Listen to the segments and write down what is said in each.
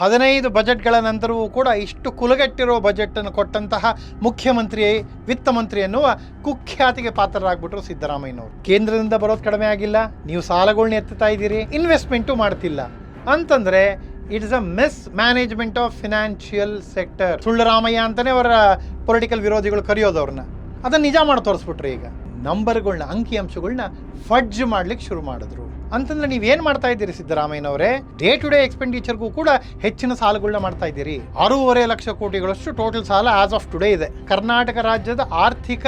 ಹದಿನೈದು ಬಜೆಟ್ಗಳ ನಂತರವೂ ಕೂಡ ಇಷ್ಟು ಕುಲಗಟ್ಟಿರೋ ಬಜೆಟನ್ನು ಕೊಟ್ಟಂತಹ ಮುಖ್ಯಮಂತ್ರಿ ವಿತ್ತ ಮಂತ್ರಿ ಎನ್ನುವ ಕುಖ್ಯಾತಿಗೆ ಪಾತ್ರರಾಗ್ಬಿಟ್ರು ಸಿದ್ದರಾಮಯ್ಯನವರು. ಕೇಂದ್ರದಿಂದ ಬರೋದು ಕಡಿಮೆ ಆಗಿಲ್ಲ, ನೀವು ಸಾಲಗಳನ್ನ ಎತ್ತುತ್ತಾ ಇದ್ದೀರಿ, ಇನ್ವೆಸ್ಟ್ಮೆಂಟು ಮಾಡ್ತಿಲ್ಲ. ಅಂತಂದ್ರೆ it's a mismanagement of financial sector Sullaramayya ಅಂತಾನೆ ಅವರ ಪೊಲಿಟಿಕಲ್ ವಿರೋಧಿಗಳು ಕರೆಯೋದು ಅವ್ರನ್ನ ಅದನ್ನ ನಿಜ ಮಾಡಿ ತೋರಿಸ್ಬಿಟ್ರು ಈಗ. ನಂಬರ್ಗಳನ್ನ ಅಂಕಿಅಂಶಗಳನ್ನ ಫಡ್ಜ್ ಮಾಡ್ಲಿಕ್ಕೆ ಶುರು ಮಾಡಿದ್ರು. ಅಂತಂದ್ರೆ ನೀವೇನ್ ಮಾಡ್ತಾ ಇದ್ದೀರಿ ಸಿದ್ದರಾಮಯ್ಯನವರೇ? ಡೇ ಟು ಡೇ ಎಕ್ಸ್ಪೆಂಡಿಚರ್ಗೂ ಕೂಡ ಹೆಚ್ಚಿನ ಸಾಲಗಳನ್ನ ಮಾಡ್ತಾ ಇದ್ದೀರಿ. ಆರೂವರೆ ಲಕ್ಷ ಕೋಟಿಗಳಷ್ಟು ಟೋಟಲ್ ಸಾಲ ಆಸ್ ಆಫ್ ಟುಡೇ ಇದೆ. ಕರ್ನಾಟಕ ರಾಜ್ಯದ ಆರ್ಥಿಕ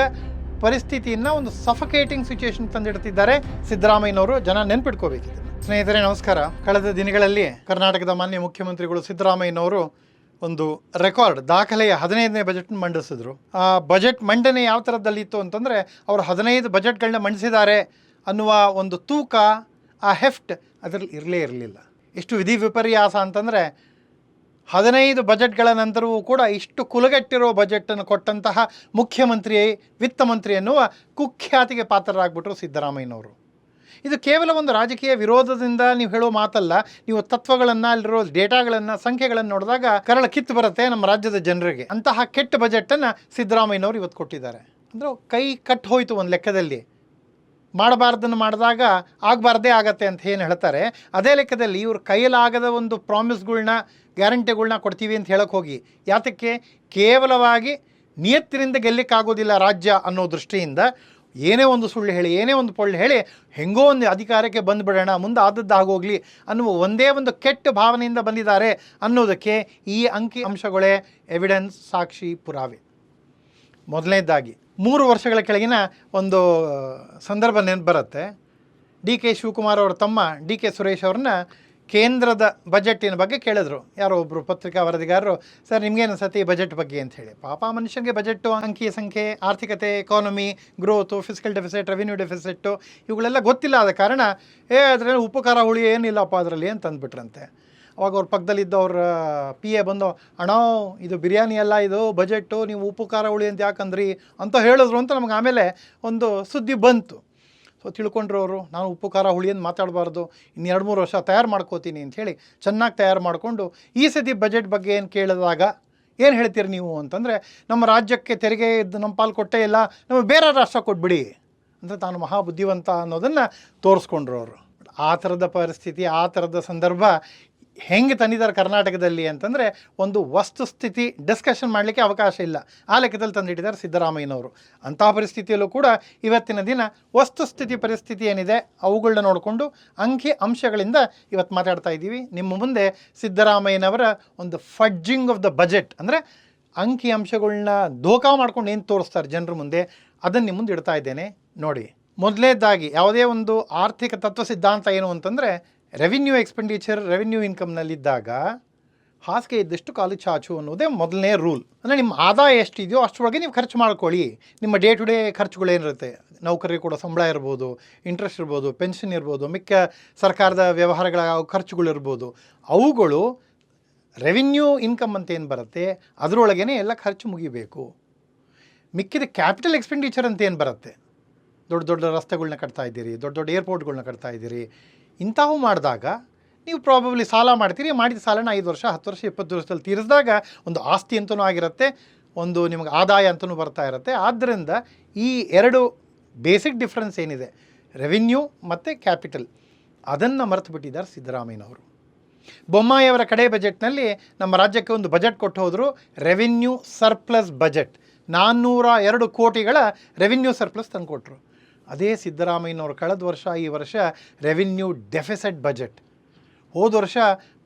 ಪರಿಸ್ಥಿತಿಯನ್ನ ಒಂದು ಸಫಕೇಟಿಂಗ್ ಸಿಚುಯೇಷನ್ ತಂದಿಡ್ತಿದ್ದಾರೆ ಸಿದ್ದರಾಮಯ್ಯನವರು. ಜನ ನೆನ್ಪಿಟ್ಕೋಬೇಕಿದೆ. ಸ್ನೇಹಿತರೆ, ನಮಸ್ಕಾರ. ಕಳೆದ ದಿನಗಳಲ್ಲಿ ಕರ್ನಾಟಕದ ಮಾನ್ಯ ಮುಖ್ಯಮಂತ್ರಿಗಳು ಸಿದ್ದರಾಮಯ್ಯನವರು ಒಂದು ರೆಕಾರ್ಡ್ ದಾಖಲೆಯ ಹದಿನೈದನೇ ಬಜೆಟ್ ಮಂಡಿಸಿದ್ರು. ಆ ಬಜೆಟ್ ಮಂಡನೆ ಯಾವ ಥರದಲ್ಲಿತ್ತು ಅಂತಂದರೆ, ಅವರು ಹದಿನೈದು ಬಜೆಟ್ಗಳನ್ನ ಮಂಡಿಸಿದ್ದಾರೆ ಅನ್ನುವ ಒಂದು ತೂಕ ಆ ಹೆಫ್ಟ್ ಅದರಲ್ಲಿ ಇರಲೇ ಇರಲಿಲ್ಲ. ಎಷ್ಟು ವಿಧಿ ವಿಪರ್ಯಾಸ ಅಂತಂದರೆ ಹದಿನೈದು ಬಜೆಟ್ಗಳ ನಂತರವೂ ಕೂಡ ಇಷ್ಟು ಕುಲಗಟ್ಟಿರೋ ಬಜೆಟನ್ನು ಕೊಟ್ಟಂತಹ ಮುಖ್ಯಮಂತ್ರಿ ವಿತ್ತ ಮಂತ್ರಿ ಎನ್ನುವ ಕುಖ್ಯಾತಿಗೆ ಪಾತ್ರರಾಗ್ಬಿಟ್ರು ಸಿದ್ದರಾಮಯ್ಯನವರು. ಇದು ಕೇವಲ ಒಂದು ರಾಜಕೀಯ ವಿರೋಧದಿಂದ ನೀವು ಹೇಳೋ ಮಾತಲ್ಲ, ನೀವು ತತ್ವಗಳನ್ನು ಅಲ್ಲಿರೋ ಡೇಟಾಗಳನ್ನು, ಸಂಖ್ಯೆಗಳನ್ನು ನೋಡಿದಾಗ ಕರಳ ಕಿತ್ತು ಬರುತ್ತೆ ನಮ್ಮ ರಾಜ್ಯದ ಜನರಿಗೆ. ಅಂತಹ ಕೆಟ್ಟ ಬಜೆಟನ್ನು ಸಿದ್ದರಾಮಯ್ಯನವರು ಇವತ್ತು ಕೊಟ್ಟಿದ್ದಾರೆ. ಅಂದರೆ ಕೈ ಕಟ್ಟು ಹೋಯಿತು ಒಂದು ಲೆಕ್ಕದಲ್ಲಿ. ಮಾಡಬಾರ್ದನ್ನು ಮಾಡಿದಾಗ ಆಗಬಾರ್ದೇ ಆಗತ್ತೆ ಅಂತ ಏನು ಹೇಳ್ತಾರೆ. ಅದೇ ಲೆಕ್ಕದಲ್ಲಿ ಇವ್ರ ಕೈಯಲ್ಲಾಗದ ಒಂದು ಪ್ರಾಮಿಸ್ಗಳನ್ನ ಗ್ಯಾರಂಟಿಗಳ್ನ ಕೊಡ್ತೀವಿ ಅಂತ ಹೇಳಕ್ಕೆ ಹೋಗಿ. ಯಾತಕ್ಕೆ? ಕೇವಲವಾಗಿ ನಿಯತ್ತಿನಿಂದ ಗೆಲ್ಲಕ್ಕಾಗೋದಿಲ್ಲ ರಾಜ್ಯ ಅನ್ನೋ ದೃಷ್ಟಿಯಿಂದ ಏನೇ ಒಂದು ಸುಳ್ಳು ಹೇಳಿ, ಏನೇ ಒಂದು ಪೊಳ್ಳು ಹೇಳಿ ಹೆಂಗೋ ಒಂದು ಅಧಿಕಾರಕ್ಕೆ ಬಂದುಬಿಡೋಣ ಮುಂದೆ ಆದದ್ದು ಆಗೋಗ್ಲಿ ಅನ್ನುವ ಒಂದೇ ಒಂದು ಕೆಟ್ಟ ಭಾವನೆಯಿಂದ ಬಂದಿದ್ದಾರೆ ಅನ್ನೋದಕ್ಕೆ ಈ ಅಂಕಿ ಅಂಶಗಳೇ ಎವಿಡೆನ್ಸ್ ಸಾಕ್ಷಿ ಪುರಾವೆ. ಮೊದಲನೇದಾಗಿ ಮೂರು ವರ್ಷಗಳ ಕೆಳಗಿನ ಒಂದು ಸಂದರ್ಭ ನೆನಪು ಬರುತ್ತೆ. ಡಿ ಕೆ ಶಿವಕುಮಾರ್ ಅವರ ತಮ್ಮ ಡಿ ಕೆ ಸುರೇಶ್ ಅವ್ರನ್ನ ಕೇಂದ್ರದ ಬಜೆಟ್ಟಿನ ಬಗ್ಗೆ ಕೇಳಿದ್ರು. ಯಾರೋ ಒಬ್ಬರು ಪತ್ರಿಕಾ ವರದಿಗಾರರು, ಸರ್ ನಿಮಗೇನು ಅನ್ಸತ್ತೆ ಈ ಬಜೆಟ್ ಬಗ್ಗೆ? ಅಂತ ಹೇಳಿ. ಪಾಪ ಮನುಷ್ಯನಿಗೆ ಬಜೆಟ್ಟು ಅಂಕಿ ಸಂಖ್ಯೆ, ಆರ್ಥಿಕತೆ economy growth fiscal deficit revenue deficit ಇವುಗಳೆಲ್ಲ ಗೊತ್ತಿಲ್ಲ ಆದ ಕಾರಣ, ಏ, ಅದರಲ್ಲಿ ಉಪಕಾರ, ಹುಳಿ ಏನಿಲ್ಲಪ್ಪ ಅದರಲ್ಲಿ? ಅಂತ ಅಂದ್ಬಿಟ್ರಂತೆ ಅವಾಗ ಅವ್ರ ಪಕ್ಕದಲ್ಲಿದ್ದ ಅವ್ರ ಪಿ ಎ ಬಂದು, ಅಣ್ಣ, ಇದು ಬಿರಿಯಾನಿ ಅಲ್ಲ, ಇದು ಬಜೆಟ್ಟು, ನೀವು ಉಪ್ಪು, ಖಾರ, ಹುಳಿ ಅಂತ ಯಾಕಂದ್ರಿ? ಅಂತ ಹೇಳಿದ್ರು ಅಂತ ನಮ್ಗೆ ಆಮೇಲೆ ಒಂದು ಸುದ್ದಿ ಬಂತು. ಸೊ ತಿಳ್ಕೊಂಡ್ರು ಅವರು, ನಾನು ಉಪ್ಪು, ಖಾರ, ಹುಳಿ ಅಂತ ಮಾತಾಡಬಾರ್ದು. ಇನ್ನು ಎರಡು, ಮೂರು ವರ್ಷ ತಯಾರು ಮಾಡ್ಕೋತೀನಿ ಅಂಥೇಳಿ ಚೆನ್ನಾಗಿ ತಯಾರು ಮಾಡಿಕೊಂಡು ಈ ಸತಿ ಬಜೆಟ್ ಬಗ್ಗೆ ಏನು ಕೇಳಿದಾಗ ಏನು ಹೇಳ್ತೀರಿ ನೀವು ಅಂತಂದರೆ, ನಮ್ಮ ರಾಜ್ಯಕ್ಕೆ ತೆರಿಗೆ ಇದ್ದು, ನಮ್ಮ ಪಾಲು ಕೊಟ್ಟೇ ಇಲ್ಲ, ನಮಗೆ ಬೇರೆ ರಾಷ್ಟ್ರ ಕೊಟ್ಬಿಡಿ ಅಂದರೆ ತಾನು ಮಹಾ ಬುದ್ಧಿವಂತ ಅನ್ನೋದನ್ನು ತೋರಿಸ್ಕೊಂಡ್ರು ಅವರು. ಆ ಥರದ ಪರಿಸ್ಥಿತಿ, ಆ ಥರದ ಸಂದರ್ಭ ಹೆಂಗೆ ತಂದಿದ್ದಾರೆ ಕರ್ನಾಟಕದಲ್ಲಿ ಅಂತಂದರೆ ಒಂದು ವಸ್ತುಸ್ಥಿತಿ ಡಿಸ್ಕಷನ್ ಮಾಡಲಿಕ್ಕೆ ಅವಕಾಶ ಇಲ್ಲ. ಆ ಲೆಕ್ಕದಲ್ಲಿ ತಂದಿಟ್ಟಿದ್ದಾರೆ ಸಿದ್ದರಾಮಯ್ಯನವರು. ಅಂತಹ ಪರಿಸ್ಥಿತಿಯಲ್ಲೂ ಕೂಡ ಇವತ್ತಿನ ದಿನ ವಸ್ತುಸ್ಥಿತಿ ಪರಿಸ್ಥಿತಿ ಏನಿದೆ ಅವುಗಳನ್ನ ನೋಡಿಕೊಂಡು ಅಂಕಿ ಅಂಶಗಳಿಂದ ಇವತ್ತು ಮಾತಾಡ್ತಾ ಇದ್ದೀವಿ. ನಿಮ್ಮ ಮುಂದೆ ಸಿದ್ದರಾಮಯ್ಯನವರ ಒಂದು ಫಡ್ಜಿಂಗ್ ಆಫ್ ದ ಬಜೆಟ್ ಅಂದರೆ ಅಂಕಿ ಅಂಶಗಳನ್ನ ಧೋಕಾ ಮಾಡ್ಕೊಂಡು ಏನು ತೋರಿಸ್ತಾರೆ ಜನರ ಮುಂದೆ ಅದನ್ನು ನಿಮ್ಮ ಮುಂದೆ ಇಡ್ತಾ ಇದ್ದೇನೆ. ನೋಡಿ ಮೊದಲನೇದಾಗಿ ಯಾವುದೇ ಒಂದು ಆರ್ಥಿಕ ತತ್ವ ಸಿದ್ಧಾಂತ ಏನು ಅಂತಂದರೆ ರೆವಿನ್ಯೂ ಎಕ್ಸ್ಪೆಂಡಿಚರ್ ರೆವಿನ್ಯೂ ಇನ್ಕಮ್ನಲ್ಲಿದ್ದಾಗ ಹಾಸಿಗೆ ಇದ್ದಷ್ಟು ಕಾಲು ಚಾಚು ಅನ್ನೋದೇ ಮೊದಲನೇ ರೂಲ್ ಅಂದರೆ ನಿಮ್ಮ ಆದಾಯ ಎಷ್ಟಿದೆಯೋ ಅಷ್ಟರೊಳಗೆ ನೀವು ಖರ್ಚು ಮಾಡ್ಕೊಳ್ಳಿ. ನಿಮ್ಮ ಡೇ ಟು ಡೇ ಖರ್ಚುಗಳೇನಿರುತ್ತೆ ನೌಕರಿಗೆ ಕೊಡೋ ಸಂಬಳ ಇರ್ಬೋದು ಇಂಟ್ರೆಸ್ಟ್ ಇರ್ಬೋದು ಪೆನ್ಷನ್ ಇರ್ಬೋದು, ಮಿಕ್ಕ ಸರ್ಕಾರದ ವ್ಯವಹಾರಗಳ ಖರ್ಚುಗಳಿರ್ಬೋದು ಅವುಗಳು ರೆವಿನ್ಯೂ ಇನ್ಕಮ್ ಅಂತ ಏನು ಬರುತ್ತೆ? ಅದರೊಳಗೇ ಎಲ್ಲ ಖರ್ಚು ಮುಗಿಬೇಕು. ಮಿಕ್ಕಿದ ಕ್ಯಾಪಿಟಲ್ ಎಕ್ಸ್ಪೆಂಡಿಚರ್ ಅಂತ ಏನು ಬರುತ್ತೆ? ದೊಡ್ಡ ದೊಡ್ಡ ರಸ್ತೆಗಳನ್ನ ಕಟ್ತಾ ಇದ್ದೀರಿ, ದೊಡ್ಡ ದೊಡ್ಡ ಏರ್ಪೋರ್ಟ್ಗಳನ್ನ ಕಟ್ತಾ ಇದ್ದೀರಿ. ಇಂಥವು ಮಾಡಿದಾಗ ನೀವು ಪ್ರಾಬಬ್ಲಿ ಸಾಲ ಮಾಡ್ತೀರಿ, ಮಾಡಿದ ಸಾಲನ ಐದು ವರ್ಷ, ಹತ್ತು ವರ್ಷ, ಇಪ್ಪತ್ತು ವರ್ಷದಲ್ಲಿ ತೀರಿಸಿದಾಗ ಒಂದು ಆಸ್ತಿ ಅಂತಲೂ ಆಗಿರುತ್ತೆ, ಒಂದು ನಿಮಗೆ ಆದಾಯ ಅಂತಲೂ ಬರ್ತಾ ಇರುತ್ತೆ. ಆದ್ದರಿಂದ ಈ ಎರಡು ಬೇಸಿಕ್ ಡಿಫ್ರೆನ್ಸ್ ಏನಿದೆ? ರೆವಿನ್ಯೂ ಮತ್ತು ಕ್ಯಾಪಿಟಲ್ ಅದನ್ನು ಮರೆತು ಬಿಟ್ಟಿದ್ದಾರೆ ಸಿದ್ದರಾಮಯ್ಯನವರು. ಬೊಮ್ಮಾಯಿಯವರ ಕಡೆ ಬಜೆಟ್ನಲ್ಲಿ ನಮ್ಮ ರಾಜ್ಯಕ್ಕೆ ಒಂದು ಬಜೆಟ್ ಕೊಟ್ಟು ಹೋದರು ರೆವಿನ್ಯೂ ಸರ್ಪ್ಲಸ್ ಬಜೆಟ್ ನಾನ್ನೂರ ಎರಡು ಕೋಟಿಗಳ ರೆವಿನ್ಯೂ ಸರ್ಪ್ಲಸ್ ತಂದುಕೊಟ್ರು. ಅದೇ ಸಿದ್ದರಾಮಯ್ಯನವರು ಕಳೆದ ವರ್ಷ ಈ ವರ್ಷ ರೆವಿನ್ಯೂ ಡೆಫಿಸಿಟ್ ಬಜೆಟ್ ಹೋದ ವರ್ಷ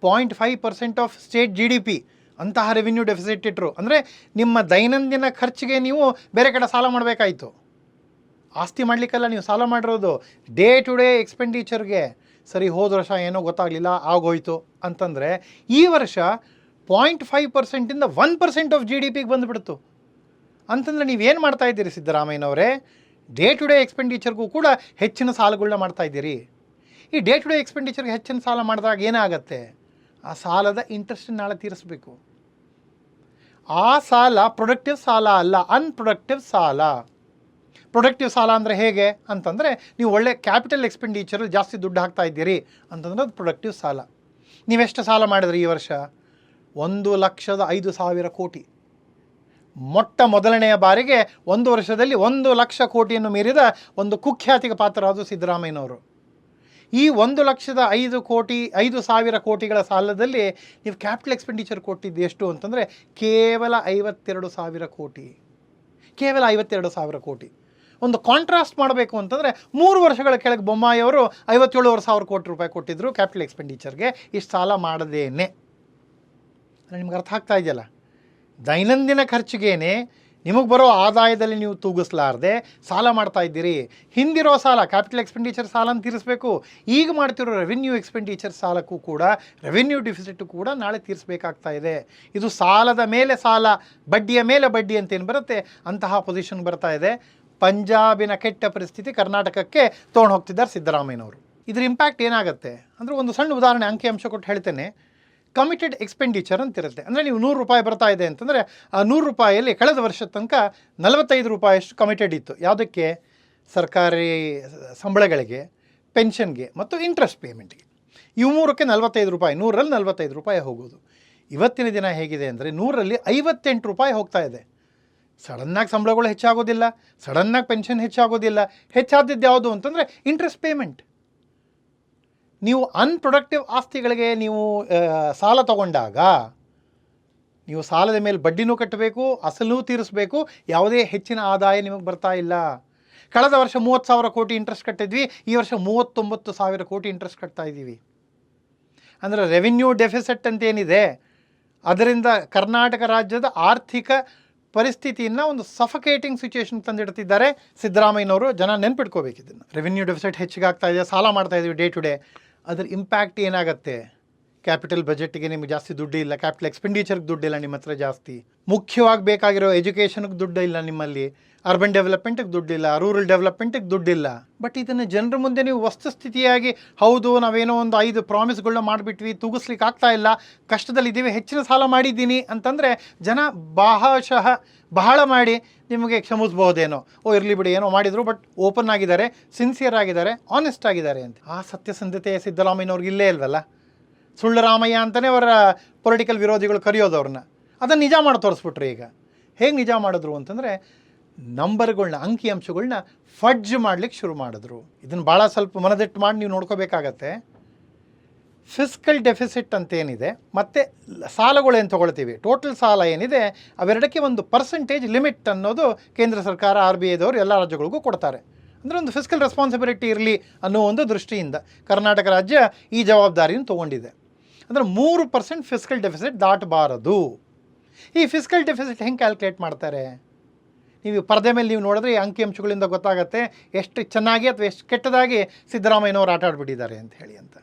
point five percent of state G D P ಅಂತಹ ರೆವಿನ್ಯೂ ಡೆಫಿಸಿಟ್ ಇಟ್ಟರು ಅಂದರೆ ನಿಮ್ಮ ದೈನಂದಿನ ಖರ್ಚಿಗೆ ನೀವು ಬೇರೆ ಕಡೆ ಸಾಲ ಮಾಡಬೇಕಾಯಿತು. ಆಸ್ತಿ ಮಾಡಲಿಕ್ಕೆಲ್ಲ ನೀವು ಸಾಲ ಮಾಡಿರೋದು ಡೇ ಟು ಡೇ ಎಕ್ಸ್ಪೆಂಡಿಚರ್ಗೆ ಸರಿ, ಹೋದ ವರ್ಷ ಏನೋ ಗೊತ್ತಾಗಲಿಲ್ಲ, ಆಗೋಯ್ತು ಅಂತಂದರೆ ಈ ವರ್ಷ point five ಪರ್ಸೆಂಟಿಂದ one percent of G D ಪಿಗೆ ಬಂದುಬಿಡ್ತು. ಅಂತಂದರೆ ನೀವೇನು ಮಾಡ್ತಾ ಇದ್ದೀರಿ ಸಿದ್ದರಾಮಯ್ಯನವರೇ? ಡೇ ಟು ಡೇ ಎಕ್ಸ್ಪೆಂಡಿಚರ್ಗೂ ಕೂಡ ಹೆಚ್ಚಿನ ಸಾಲಗಳನ್ನ ಮಾಡ್ತಾ ಇದ್ದೀರಿ. ಈ ಡೇ ಟು ಡೇ ಎಕ್ಸ್ಪೆಂಡಿಚರ್ಗೆ ಹೆಚ್ಚಿನ ಸಾಲ ಮಾಡಿದಾಗ ಏನಾಗುತ್ತೆ? ಆ ಸಾಲದ ಇಂಟ್ರೆಸ್ಟ್ ನಾಳೆ ತೀರಿಸಬೇಕು. ಆ ಸಾಲ ಪ್ರೊಡಕ್ಟಿವ್ ಸಾಲ ಅಲ್ಲ ಅನ್ಪ್ರೊಡಕ್ಟಿವ್ ಸಾಲ. ಪ್ರೊಡಕ್ಟಿವ್ ಸಾಲ ಅಂದರೆ ಹೇಗೆ? ಅಂತಂದರೆ ನೀವು ಒಳ್ಳೆ ಕ್ಯಾಪಿಟಲ್ ಎಕ್ಸ್ಪೆಂಡಿಚರಲ್ಲಿ ಜಾಸ್ತಿ ದುಡ್ಡು ಹಾಕ್ತಾ ಇದ್ದೀರಿ ಅಂತಂದ್ರೆ ಅದು ಪ್ರೊಡಕ್ಟಿವ್ ಸಾಲ. ನೀವೆಷ್ಟು ಸಾಲ ಮಾಡಿದ್ರಿ ಈ ವರ್ಷ? ಒಂದು ಲಕ್ಷದ ಐದು ಸಾವಿರ ಕೋಟಿ. ಮೊಟ್ಟ ಮೊದಲನೆಯ ಬಾರಿಗೆ ಒಂದು ವರ್ಷದಲ್ಲಿ ಒಂದು ಲಕ್ಷ ಕೋಟಿಯನ್ನು ಮೀರಿದ ಒಂದು ಕುಖ್ಯಾತಿಗೆ ಪಾತ್ರರಾದ ಸಿದ್ದರಾಮಯ್ಯನವರು. ಈ ಒಂದು ಲಕ್ಷದ ಐದು ಕೋಟಿ, ಐದು ಸಾವಿರ ಕೋಟಿಗಳ ಸಾಲದಲ್ಲಿ ನೀವು ಕ್ಯಾಪಿಟಲ್ ಎಕ್ಸ್ಪೆಂಡಿಚರ್ ಕೊಟ್ಟಿದ್ದು ಎಷ್ಟು ಅಂತಂದರೆ ಕೇವಲ ಐವತ್ತೆರಡು ಸಾವಿರ ಕೋಟಿ. ಕೇವಲ ಐವತ್ತೆರಡು ಸಾವಿರ ಕೋಟಿ. ಒಂದು ಕಾಂಟ್ರಾಸ್ಟ್ ಮಾಡಬೇಕು ಅಂತಂದರೆ ಮೂರು ವರ್ಷಗಳ ಕೆಳಗೆ ಬೊಮ್ಮಾಯಿಯವರು ಐವತ್ತೇಳುವರೆ ಸಾವಿರ ಕೋಟಿ ರೂಪಾಯಿ ಕೊಟ್ಟಿದ್ದರು ಕ್ಯಾಪಿಟಲ್ ಎಕ್ಸ್ಪೆಂಡಿಚರ್ಗೆ. ಇಷ್ಟು ಸಾಲ ಮಾಡದೇನೆ. ನಿಮ್ಗೆ ಅರ್ಥ ಆಗ್ತಾ ಇದೆಯಲ್ಲ? ದೈನಂದಿನ ಖರ್ಚಿಗೇನೆ ನಿಮಗೆ ಬರೋ ಆದಾಯದಲ್ಲಿ ನೀವು ತೂಗಿಸ್ಲಾರ್ದೆ ಸಾಲ ಮಾಡ್ತಾ ಇದ್ದೀರಿ. ಹಿಂದಿರೋ ಸಾಲ ಕ್ಯಾಪಿಟಲ್ ಎಕ್ಸ್ಪೆಂಡಿಚರ್ ಸಾಲನ ತೀರಿಸಬೇಕು. ಈಗ ಮಾಡ್ತಿರೋ ರೆವಿನ್ಯೂ ಎಕ್ಸ್ಪೆಂಡಿಚರ್ ಸಾಲಕ್ಕೂ ಕೂಡ ರೆವಿನ್ಯೂ ಡಿಫಿಸಿಟ್ ಕೂಡ ನಾಳೆ ತೀರಿಸಬೇಕಾಗ್ತಾ ಇದೆ. ಇದು ಸಾಲದ ಮೇಲೆ ಸಾಲ, ಬಡ್ಡಿಯ ಮೇಲೆ ಬಡ್ಡಿ ಅಂತೇನು ಬರುತ್ತೆ? ಅಂತಹ ಪೊಸಿಷನ್ ಬರ್ತಾ ಇದೆ. ಪಂಜಾಬಿನ ಕೆಟ್ಟ ಪರಿಸ್ಥಿತಿ ಕರ್ನಾಟಕಕ್ಕೆ ತೊಗೊಂಡು ಹೋಗ್ತಿದ್ದಾರೆ ಸಿದ್ದರಾಮಯ್ಯನವರು. ಇದರ ಇಂಪ್ಯಾಕ್ಟ್ ಏನಾಗುತ್ತೆ? ಅಂದರೆ ಒಂದು ಸಣ್ಣ ಉದಾಹರಣೆ ಅಂಕಿ ಅಂಶ ಕೊಟ್ಟು ಹೇಳ್ತೇನೆ. ಕಮಿಟೆಡ್ ಎಕ್ಸ್ಪೆಂಡಿಚರ್ ಅಂತಿರುತ್ತೆ. ಅಂದರೆ ನೀವು ನೂರು ರೂಪಾಯಿ ಬರ್ತಾ ಇದೆ ಅಂತಂದರೆ ಆ ನೂರು ರೂಪಾಯಿಯಲ್ಲಿ ಕಳೆದ ವರ್ಷದ ತನಕ ನಲವತ್ತೈದು ರೂಪಾಯಿಯಷ್ಟು ಕಮಿಟೆಡ್ ಇತ್ತು. ಯಾವುದಕ್ಕೆ? ಸರ್ಕಾರಿ ಸಂಬಳಗಳಿಗೆ ಪೆನ್ಷನ್ಗೆ ಮತ್ತು ಇಂಟ್ರೆಸ್ಟ್ ಪೇಮೆಂಟ್ಗೆ ಇವು ಮೂರಕ್ಕೆ ನಲವತ್ತೈದು ರೂಪಾಯಿ ನೂರಲ್ಲಿ ನಲವತ್ತೈದು ರೂಪಾಯಿ ಹೋಗೋದು. ಇವತ್ತಿನ ದಿನ ಹೇಗಿದೆ ಅಂದರೆ ನೂರಲ್ಲಿ ಐವತ್ತೆಂಟು ರೂಪಾಯಿ ಹೋಗ್ತಾ ಇದೆ. ಸಡನ್ನಾಗಿ ಸಂಬಳಗಳು ಹೆಚ್ಚಾಗೋದಿಲ್ಲ, ಸಡನ್ನಾಗಿ ಪೆನ್ಷನ್ ಹೆಚ್ಚಾಗೋದಿಲ್ಲ. ಹೆಚ್ಚಾದದ್ದು ಯಾವುದು ಅಂತಂದರೆ ಇಂಟ್ರೆಸ್ಟ್ ಪೇಮೆಂಟ್ ನೀವು ಅನ್ಪ್ರೊಡಕ್ಟಿವ್ ಆಸ್ತಿಗಳಿಗೆ ನೀವು ಸಾಲ ತಗೊಂಡಾಗ, ನೀವು ಸಾಲದ ಮೇಲೆ ಬಡ್ಡಿನೂ ಕಟ್ಟಬೇಕು, ಅಸಲು ತೀರಿಸಬೇಕು, ಯಾವುದೇ ಹೆಚ್ಚಿನ ಆದಾಯ ನಿಮಗೆ ಬರ್ತಾ ಇಲ್ಲ. ಕಳೆದ ವರ್ಷ ಮೂವತ್ತು ಸಾವಿರ ಕೋಟಿ ಇಂಟ್ರೆಸ್ಟ್ ಕಟ್ಟಿದ್ವಿ, ಈ ವರ್ಷ ಮೂವತ್ತೊಂಬತ್ತು ಸಾವಿರ ಕೋಟಿ ಇಂಟ್ರೆಸ್ಟ್ ಕಟ್ತಾ ಇದ್ದೀವಿ. ಅಂದರೆ ರೆವಿನ್ಯೂ ಡೆಫಿಸಿಟ್ ಅಂತ ಏನಿದೆ ಅದರಿಂದ ಕರ್ನಾಟಕ ರಾಜ್ಯದ ಆರ್ಥಿಕ ಪರಿಸ್ಥಿತಿಯನ್ನು ಒಂದು ಸಫಕೇಟಿಂಗ್ ಸಿಚುವೇಶನ್ ತಂದಿಡ್ತಿದ್ದಾರೆ ಸಿದ್ದರಾಮಯ್ಯನವರು. ಜನ ನೆನ್ಪಿಟ್ಕೋಬೇಕು ಇದನ್ನು. ರೆವಿನ್ಯೂ ಡೆಫಿಸಿಟ್ ಹೆಚ್ಚಿಗೆ ಆಗ್ತಾ ಇದೆ, ಸಾಲ ಮಾಡ್ತಾ ಇದ್ದೀವಿ ಡೇ ಟು ಡೇ ಅದ್ರ ಇಂಪ್ಯಾಕ್ಟ್ ಏನಾಗುತ್ತೆ? ಕ್ಯಾಪಿಟಲ್ ಬಜೆಟ್ಗೆ ನಿಮಗೆ ಜಾಸ್ತಿ ದುಡ್ಡು ಇಲ್ಲ ಕ್ಯಾಪಿಟಲ್ ಎಕ್ಸ್ಪೆಂಡಿಚರ್ಗೆ ದುಡ್ಡಿಲ್ಲ ನಿಮ್ಮ ಹತ್ರ ಜಾಸ್ತಿ. ಮುಖ್ಯವಾಗಿ ಬೇಕಾಗಿರೋ ಎಜುಕೇಷನ್ಗೆ ದುಡ್ಡು ಇಲ್ಲ ನಿಮ್ಮಲ್ಲಿ ಅರ್ಬನ್ ಡೆವಲಪ್ಮೆಂಟಿಗೆ ದುಡ್ಡಿಲ್ಲ ರೂರಲ್ ಡೆವಲಪ್ಮೆಂಟಿಗೆ ದುಡ್ಡಿಲ್ಲ ಬಟ್ ಇದನ್ನು ಜನರ ಮುಂದೆ ನೀವು ವಸ್ತುಸ್ಥಿತಿಯಾಗಿ, ಹೌದು, ನಾವೇನೋ ಒಂದು ಐದು ಪ್ರಾಮಿಸ್ಗಳನ್ನ ಮಾಡಿಬಿಟ್ವಿ, ತೂಗಿಸ್ಲಿಕ್ಕೆ ಆಗ್ತಾ ಇಲ್ಲ ಕಷ್ಟದಲ್ಲಿದ್ದೀವಿ ಹೆಚ್ಚಿನ ಸಾಲ ಮಾಡಿದ್ದೀನಿ ಅಂತಂದರೆ ಜನ ಬಹಶಃ ಬಹಳ ಮಾಡಿ ನಿಮಗೆ ಕ್ಷಮಿಸ್ಬಹುದೇನೋ. ಓ, ಇರಲಿ ಬಿಡಿ, ಏನೋ ಮಾಡಿದರು ಬಟ್ ಓಪನ್ ಆಗಿದ್ದಾರೆ ಸಿನ್ಸಿಯರ್ ಆಗಿದ್ದಾರೆ ಆನೆಸ್ಟ್ ಆಗಿದ್ದಾರೆ ಅಂತ. ಆ ಸತ್ಯಸಂಧತೆ ಸಿದ್ದರಾಮಯ್ಯನವ್ರಿಗೆ ಇಲ್ಲೇ ಇಲ್ವಲ್ಲ? ಸುಳ್ಳು ರಾಮಯ್ಯ ಅಂತಲೇ ಅವರ ಪೊಲಿಟಿಕಲ್ ವಿರೋಧಿಗಳು ಕರೆಯೋದು ಅವ್ರನ್ನ. ಅದನ್ನು ನಿಜ ಮಾಡಿ ತೋರಿಸ್ಬಿಟ್ರು ಈಗ. ಹೇಗೆ ನಿಜ ಮಾಡಿದ್ರು ಅಂತಂದರೆ ನಂಬರ್ಗಳನ್ನ ಅಂಕಿಅಂಶಗಳನ್ನ ಫಡ್ಜ್ ಮಾಡ್ಲಿಕ್ಕೆ ಶುರು ಮಾಡಿದ್ರು. ಇದನ್ನು ಭಾಳ ಸ್ವಲ್ಪ ಮನದಿಟ್ಟು ಮಾಡಿ ನೀವು ನೋಡ್ಕೋಬೇಕಾಗತ್ತೆ. ಫಿಸ್ಕಲ್ ಡೆಫಿಸಿಟ್ ಅಂತ ಏನಿದೆ ಮತ್ತು ಸಾಲಗಳು ಏನು ತೊಗೊಳ್ತೀವಿ? ಟೋಟಲ್ ಸಾಲ ಏನಿದೆ, ಅವೆರಡಕ್ಕೆ ಒಂದು ಪರ್ಸೆಂಟೇಜ್ ಲಿಮಿಟ್ ಅನ್ನೋದು ಕೇಂದ್ರ ಸರ್ಕಾರ ಆರ್ ಬಿ ಐದವರು ಎಲ್ಲ ರಾಜ್ಯಗಳಿಗೂ ಕೊಡ್ತಾರೆ. ಅಂದರೆ ಒಂದು ಫಿಸ್ಕಲ್ ರೆಸ್ಪಾನ್ಸಿಬಿಲಿಟಿ ಇರಲಿ ಅನ್ನೋ ಒಂದು ದೃಷ್ಟಿಯಿಂದ ಕರ್ನಾಟಕ ರಾಜ್ಯ ಈ ಜವಾಬ್ದಾರಿಯನ್ನು ತೊಗೊಂಡಿದೆ. ಅಂದರೆ ಮೂರು ಪರ್ಸೆಂಟ್ ಫಿಸ್ಕಲ್ ಡೆಫಿಸಿಟ್ ದಾಟಬಾರದು. ಈ ಫಿಸ್ಕಲ್ ಡೆಫಿಸಿಟ್ ಹೆಂಗೆ ಕ್ಯಾಲ್ಕುಲೇಟ್ ಮಾಡ್ತಾರೆ? ನೀವು ಪರದೆ ಮೇಲೆ ನೀವು ನೋಡಿದ್ರೆ ಈ ಅಂಕಿಅಂಶಗಳಿಂದ ಗೊತ್ತಾಗುತ್ತೆ ಎಷ್ಟು ಚೆನ್ನಾಗಿ ಅಥವಾ ಎಷ್ಟು ಕೆಟ್ಟದಾಗಿ ಸಿದ್ದರಾಮಯ್ಯನವರು ಆಟ ಆಡ್ಬಿಟ್ಟಿದ್ದಾರೆ ಅಂತ ಹೇಳಿ ಅಂತ.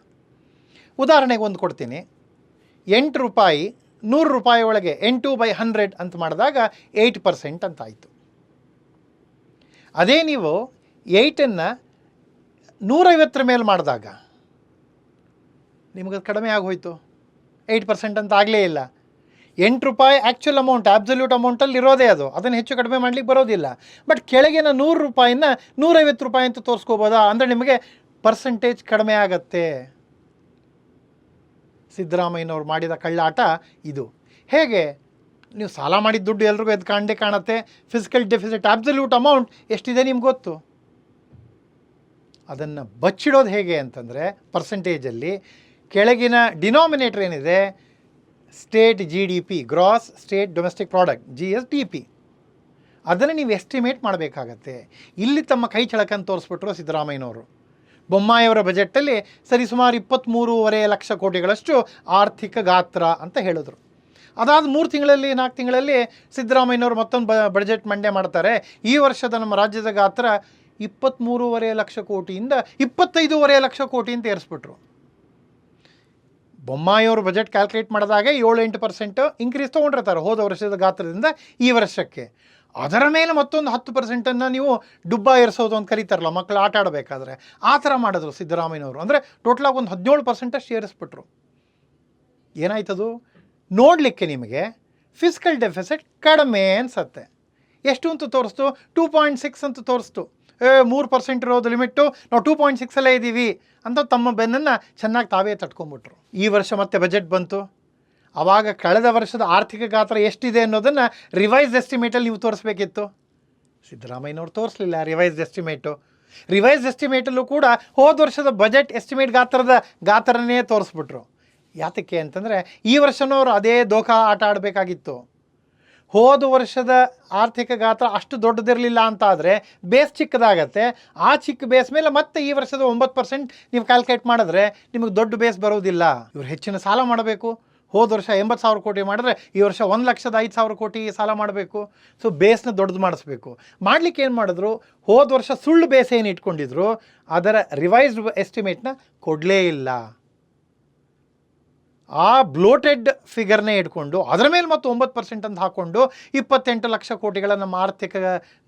ಉದಾಹರಣೆಗೆ ಒಂದು ಕೊಡ್ತೀನಿ. ಎಂಟು ರೂಪಾಯಿ, ನೂರು ರೂಪಾಯಿ ಒಳಗೆ ಎಂಟು ಬೈ ಹಂಡ್ರೆಡ್ ಅಂತ ಮಾಡಿದಾಗ ಏಯ್ಟ್ ಪರ್ಸೆಂಟ್ ಅಂತ ಆಯಿತು ಅದೇ ನೀವು ಏಯ್ಟನ್ನು ನೂರೈವತ್ತರ ಮೇಲೆ ಮಾಡಿದಾಗ ನಿಮಗೆ ಕಡಿಮೆ ಆಗೋಯ್ತು. ಏಯ್ಟ್ ಪರ್ಸೆಂಟ್ ಅಂತ ಆಗಲೇ ಇಲ್ಲ. ಎಂಟು ರೂಪಾಯಿ ಆ್ಯಕ್ಚುಲ್ ಅಮೌಂಟ್ ಆಬ್ಸಲ್ಯೂಟ್ ಅಮೌಂಟಲ್ಲಿ ಇರೋದೇ ಅದು. ಅದನ್ನು ಹೆಚ್ಚು ಕಡಿಮೆ ಮಾಡಲಿಕ್ಕೆ ಬರೋದಿಲ್ಲ. ಬಟ್ ಕೆಳಗಿನ ನೂರು ರೂಪಾಯಿನ ನೂರೈವತ್ತು ರೂಪಾಯಿ ಅಂತ ತೋರಿಸ್ಕೋಬೋದಾ? ಅಂದರೆ ನಿಮಗೆ ಪರ್ಸೆಂಟೇಜ್ ಕಡಿಮೆ ಆಗತ್ತೆ. ಸಿದ್ದರಾಮಯ್ಯನವ್ರು ಮಾಡಿದ ಕಳ್ಳಾಟ ಇದು. ಹೇಗೆ? ನೀವು ಸಾಲ ಮಾಡಿದ ದುಡ್ಡು ಎಲ್ರಿಗೂ ಎದ್ದು ಕಾಣದೆ ಕಾಣುತ್ತೆ. ಫಿಸಿಕಲ್ ಡೆಫಿಸಿಟ್ ಆಬ್ಸಲ್ಯೂಟ್ ಅಮೌಂಟ್ ಎಷ್ಟಿದೆ ನಿಮ್ಗೆ ಗೊತ್ತು? ಅದನ್ನು ಬಚ್ಚಿಡೋದು ಹೇಗೆ ಅಂತಂದರೆ ಪರ್ಸೆಂಟೇಜಲ್ಲಿ ಕೆಳಗಿನ ಡಿನಾಮಿನೇಟರ್ ಏನಿದೆ? State G D P gross state domestic product G S D P ಅದನ್ನು ನೀವು ಎಸ್ಟಿಮೇಟ್ ಮಾಡಬೇಕಾಗತ್ತೆ. ಇಲ್ಲಿ ತಮ್ಮ ಕೈ ಚಳಕನ್ನು ತೋರಿಸ್ಬಿಟ್ರು ಸಿದ್ದರಾಮಯ್ಯನವರು. ಬೊಮ್ಮಾಯಿಯವರ ಬಜೆಟಲ್ಲಿ ಸರಿಸುಮಾರು ಇಪ್ಪತ್ತ್ಮೂರುವರೆ ಲಕ್ಷ ಕೋಟಿಗಳಷ್ಟು ಆರ್ಥಿಕ ಗಾತ್ರ ಅಂತ ಹೇಳಿದ್ರು. ಅದಾದ ಮೂರು ತಿಂಗಳಲ್ಲಿ, ನಾಲ್ಕು ತಿಂಗಳಲ್ಲಿ ಸಿದ್ದರಾಮಯ್ಯನವರು ಮತ್ತೊಂದು ಬ, ಬಜೆಟ್ ಮಂಡ್ಯ ಮಾಡ್ತಾರೆ. ಈ ವರ್ಷದ ನಮ್ಮ ರಾಜ್ಯದ ಗಾತ್ರ ಇಪ್ಪತ್ತ್ಮೂರುವರೆ ಲಕ್ಷ ಕೋಟಿಯಿಂದ ಇಪ್ಪತ್ತೈದೂವರೆ ಲಕ್ಷ ಕೋಟಿ ಅಂತ ಏರಿಸ್ಬಿಟ್ರು. ಬೊಮ್ಮಾಯಿಯವರು ಬಜೆಟ್ ಕ್ಯಾಲ್ಕುಲೇಟ್ ಮಾಡಿದಾಗ ಏಳು ಎಂಟು ಪರ್ಸೆಂಟ್ ಇನ್ಕ್ರೀಸ್ ತೊಗೊಂಡಿರ್ತಾರೆ ಹೋದ ವರ್ಷದ ಗಾತ್ರದಿಂದ ಈ ವರ್ಷಕ್ಕೆ. ಅದರ ಮೇಲೆ ಮತ್ತೊಂದು ಹತ್ತು ಪರ್ಸೆಂಟನ್ನು ನೀವು ಡುಬ್ಬ ಏರಿಸೋದು ಅಂತ ಕರೀತಾರಲ್ಲ ಮಕ್ಕಳು ಆಟ ಆಡಬೇಕಾದ್ರೆ. ಆ ಥರ ಮಾಡಿದ್ರು ಸಿದ್ದರಾಮಯ್ಯನವರು. ಅಂದರೆ ಟೋಟಲಾಗಿ ಒಂದು ಹದಿನೇಳು ಪರ್ಸೆಂಟಷ್ಟು ಏರಿಸ್ಬಿಟ್ರು. ಏನಾಯ್ತದು? ನೋಡಲಿಕ್ಕೆ ನಿಮಗೆ ಫಿಸಿಕಲ್ ಡೆಫಿಸಿಟ್ ಕಡಿಮೆ ಅನಿಸತ್ತೆ. ಎಷ್ಟು ಅಂತ ತೋರಿಸ್ತು? ಟೂ ಪಾಯಿಂಟ್ ಸಿಕ್ಸ್ ಅಂತ ತೋರಿಸ್ತು. ಮೂರು ಪರ್ಸೆಂಟ್ ಇರೋದು ಲಿಮಿಟ್ಟು ನಾವು ಟೂ ಪಾಯಿಂಟ್ ಸಿಕ್ಸಲ್ಲೇ ಇದ್ದೀವಿ ಅಂತ ತಮ್ಮ ಬೆನ್ನನ್ನು ಚೆನ್ನಾಗಿ ತಾವೇ ತಟ್ಕೊಂಬಿಟ್ರು ಈ ವರ್ಷ ಮತ್ತೆ ಬಜೆಟ್ ಬಂತು. ಆವಾಗ ಕಳೆದ ವರ್ಷದ ಆರ್ಥಿಕ ಗಾತ್ರ ಎಷ್ಟಿದೆ ಅನ್ನೋದನ್ನು ರಿವೈಸ್ ಎಸ್ಟಿಮೇಟಲ್ಲಿ ನೀವು ತೋರಿಸ್ಬೇಕಿತ್ತು. ಸಿದ್ದರಾಮಯ್ಯನವ್ರು ತೋರಿಸಲಿಲ್ಲ ರಿವೈಸ್ ಎಸ್ಟಿಮೇಟು ರಿವೈಸ್ ಎಸ್ಟಿಮೇಟಲ್ಲೂ ಕೂಡ ಹೋದ ವರ್ಷದ ಬಜೆಟ್ ಎಸ್ಟಿಮೇಟ್ ಗಾತ್ರದ ಗಾತ್ರನೇ ತೋರಿಸ್ಬಿಟ್ರು. ಯಾತಕ್ಕೆ ಅಂತಂದರೆ ಈ ವರ್ಷನೂ ಅವರು ಅದೇ ದೋಖಾ ಆಟ ಆಡಬೇಕಾಗಿತ್ತು. ಹೋದ ವರ್ಷದ ಆರ್ಥಿಕ ಗಾತ್ರ ಅಷ್ಟು ದೊಡ್ಡದಿರಲಿಲ್ಲ ಅಂತ ಆದರೆ ಬೇಸ್ ಚಿಕ್ಕದಾಗತ್ತೆ. ಆ ಚಿಕ್ಕ ಬೇಸ್ ಮೇಲೆ ಮತ್ತೆ ಈ ವರ್ಷದ ಒಂಬತ್ತು ಪರ್ಸೆಂಟ್ ನೀವು ಕ್ಯಾಲ್ಕುಲೇಟ್ ಮಾಡಿದ್ರೆ ನಿಮಗೆ ದೊಡ್ಡ ಬೇಸ್ ಬರೋದಿಲ್ಲ. ಇವ್ರು ಹೆಚ್ಚಿನ ಸಾಲ ಮಾಡಬೇಕು. ಹೋದ ವರ್ಷ ಎಂಬತ್ತು ಸಾವಿರ ಕೋಟಿ ಮಾಡಿದ್ರೆ ಈ ವರ್ಷ ಒಂದು ಲಕ್ಷದ ಐದು ಸಾವಿರ ಕೋಟಿ ಸಾಲ ಮಾಡಬೇಕು. ಸೊ ಬೇಸ್ನ ದೊಡ್ಡದು ಮಾಡಿಸ್ಬೇಕು. ಮಾಡ್ಲಿಕ್ಕೆ ಏನು ಮಾಡಿದ್ರು? ಹೋದ ವರ್ಷ ಸುಳ್ಳು ಬೇಸ್ ಏನು ಇಟ್ಕೊಂಡಿದ್ರು? ಅದರ ರಿವೈಸ್ಡ್ ಎಸ್ಟಿಮೇಟ್ನ ಕೊಡಲೇ ಇಲ್ಲ. ಆ ಬ್ಲೋಟೆಡ್ ಫಿಗರ್ನೇ ಇಟ್ಕೊಂಡು, ಅದರ ಮೇಲೆ ಮತ್ತು ಒಂಬತ್ತು ಪರ್ಸೆಂಟ್ ಅಂತ ಹಾಕ್ಕೊಂಡು ಇಪ್ಪತ್ತೆಂಟು ಲಕ್ಷ ಕೋಟಿಗಳ ನಮ್ಮ ಆರ್ಥಿಕ